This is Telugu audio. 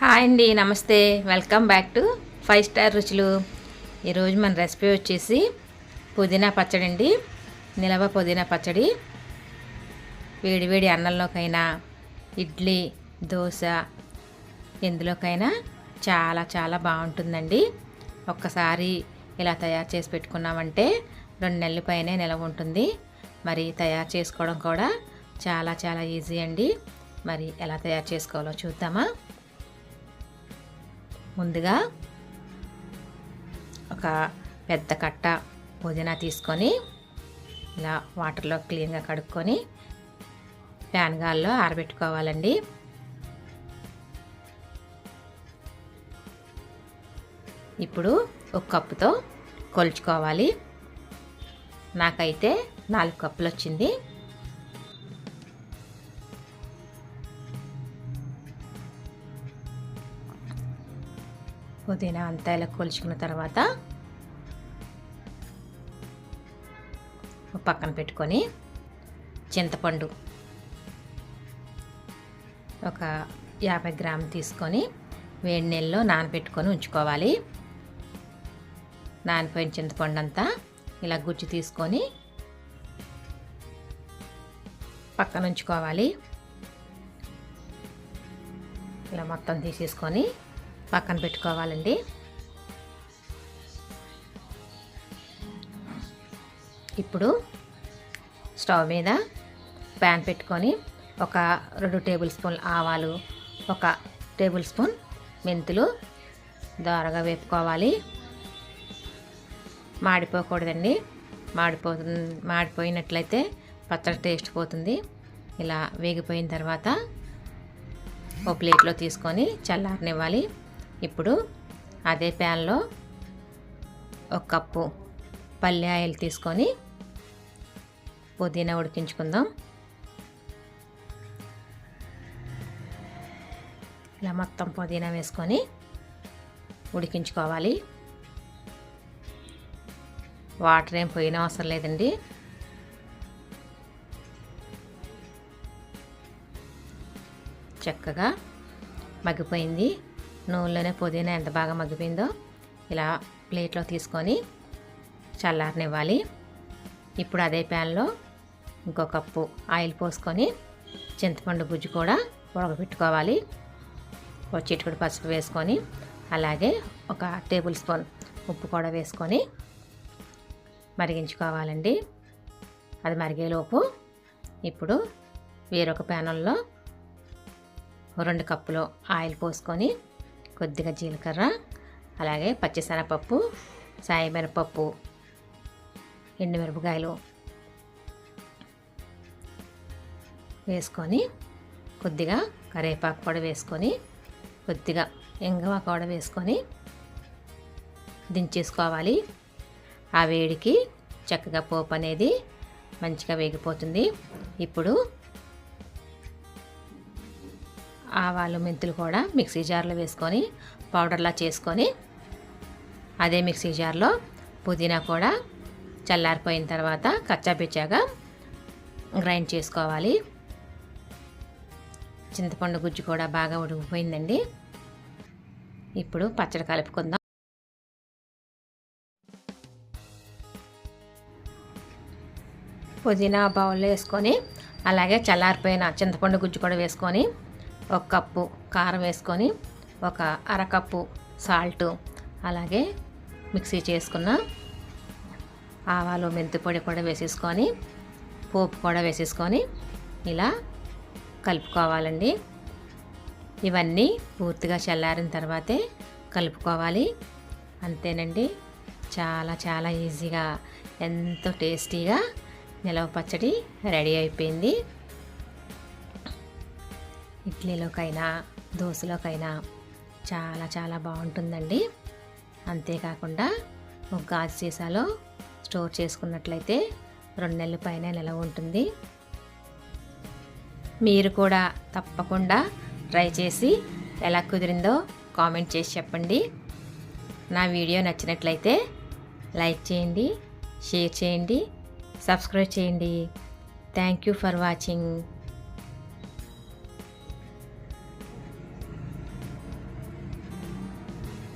హాయ్ అండి నమస్తే. Welcome back to five star రుచులు. ఈరోజు మన రెసిపీ వచ్చేసి పుదీనా పచ్చడి అండి. నిలవ పుదీనా పచ్చడి. వేడివేడి అన్నంలోకైనా ఇడ్లీ దోశ ఎందులోకైనా చాలా చాలా బాగుంటుందండి. ఒక్కసారి ఇలా తయారు చేసి పెట్టుకున్నామంటే రెండు నెలల పైనే నిలవ ఉంటుంది. మరి తయారు చేసుకోవడం కూడా చాలా చాలా ఈజీ అండి. మరి ఎలా తయారు చేసుకోవాలో చూద్దామా? ముందుగా ఒక పెద్ద కట్ట పుదీనా తీసుకొని ఇలా వాటర్లో క్లీన్గా కడుక్కొని ఫ్యాన్ గాల్లో ఆరబెట్టుకోవాలండి. ఇప్పుడు ఒక కప్పుతో కొలుచుకోవాలి. నాకైతే నాలుగు కప్పులు వచ్చింది పుదీనా అంతా ఇలా కొలుచుకున్న తర్వాత పక్కన పెట్టుకొని చింతపండు ఒక యాభై గ్రామ్ తీసుకొని వేడి నీళ్ళలో నానబెట్టుకొని ఉంచుకోవాలి. నానిపోయిన చింతపండు అంతా ఇలా గుజ్జు తీసుకొని పక్కన ఉంచుకోవాలి. ఇలా మొత్తం తీసేసుకొని పక్కన పెట్టుకోవాలండి. ఇప్పుడు స్టవ్ మీద ప్యాన్ పెట్టుకొని ఒక రెండు టేబుల్ స్పూన్లు ఆవాలు ఒక టేబుల్ స్పూన్ మెంతులు దోరగా వేపుకోవాలి. మాడిపోకూడదండి. మాడిపో మాడిపోయినట్లయితే పచ్చడి టేస్ట్ పోతుంది. ఇలా వేగిపోయిన తర్వాత ఓ ప్లేట్లో తీసుకొని చల్లారనివ్వాలి. ఇప్పుడు అదే ప్యాన్లో ఒక కప్పు పల్లి ఆయిల్ తీసుకొని పుదీనా ఉడికించుకుందాం. ఇలా మొత్తం పుదీనా వేసుకొని ఉడికించుకోవాలి. వాటర్ ఏం పోయిన అవసరం లేదండి. చక్కగా మగ్గిపోయింది. నూనెలోనే పుదీనా ఎంత బాగా మగ్గిపోయిందో ఇలా ప్లేట్లో తీసుకొని చల్లారనివ్వాలి. ఇప్పుడు అదే ప్యాన్లో ఇంకో కప్పు ఆయిల్ పోసుకొని చింతపండు గుజ్జు కూడా ఉడకబెట్టుకోవాలి. ఒక చిటికడు పసుపు వేసుకొని అలాగే ఒక టేబుల్ స్పూన్ ఉప్పు కూడా వేసుకొని మరిగించుకోవాలండి. అది మరిగేలోపు ఇప్పుడు వేరొక ప్యానల్లో రెండు కప్పులు ఆయిల్ పోసుకొని కొద్దిగా జీలకర్ర అలాగే పచ్చిశనగపప్పు సాయమిరపప్పు ఎండుమిరపకాయలు వేసుకొని కొద్దిగా కరివేపాకు కూడా వేసుకొని కొద్దిగా ఇంగవ కూడా వేసుకొని దించేసుకోవాలి. ఆ వేడికి చక్కగా పోపు అనేది మంచిగా వేగిపోతుంది. ఇప్పుడు ఆవాలు మెంతులు కూడా మిక్సీ జార్లో వేసుకొని పౌడర్లా చేసుకొని అదే మిక్సీ జార్లో పుదీనా కూడా చల్లారిపోయిన తర్వాత కచ్చాపిచ్చాగా గ్రైండ్ చేసుకోవాలి. చింతపండు గుజ్జు కూడా బాగా ఉడికిపోయిందండి. ఇప్పుడు పచ్చడి కలుపుకుందాం. పుదీనా బౌల్లో వేసుకొని అలాగే చల్లారిపోయిన చింతపండు గుజ్జు కూడా వేసుకొని ఒక కప్పు కారం వేసుకొని ఒక అరకప్పు సాల్ట్ అలాగే మిక్సీ చేసుకున్న ఆవాలు మెంతి పొడి కూడా వేసేసుకొని పోపు కూడా వేసేసుకొని ఇలా కలుపుకోవాలండి. ఇవన్నీ పూర్తిగా చల్లారిన తర్వాతే కలుపుకోవాలి. అంతేనండి. చాలా చాలా ఈజీగా ఎంతో టేస్టీగా నిలవ పచ్చడి రెడీ అయిపోయింది. ఇడ్లీలోకైనా దోశలోకైనా చాలా చాలా బాగుంటుందండి. అంతేకాకుండా ఒక గాజు సీసాలో స్టోర్ చేసుకున్నట్లయితే రెండు నెలల పైన నిలవ ఉంటుంది. మీరు కూడా తప్పకుండా ట్రై చేసి ఎలా కుదిరిందో కామెంట్ చేసి చెప్పండి. నా వీడియో నచ్చినట్లయితే లైక్ చేయండి షేర్ చేయండి సబ్స్క్రైబ్ చేయండి. Thank you for watching.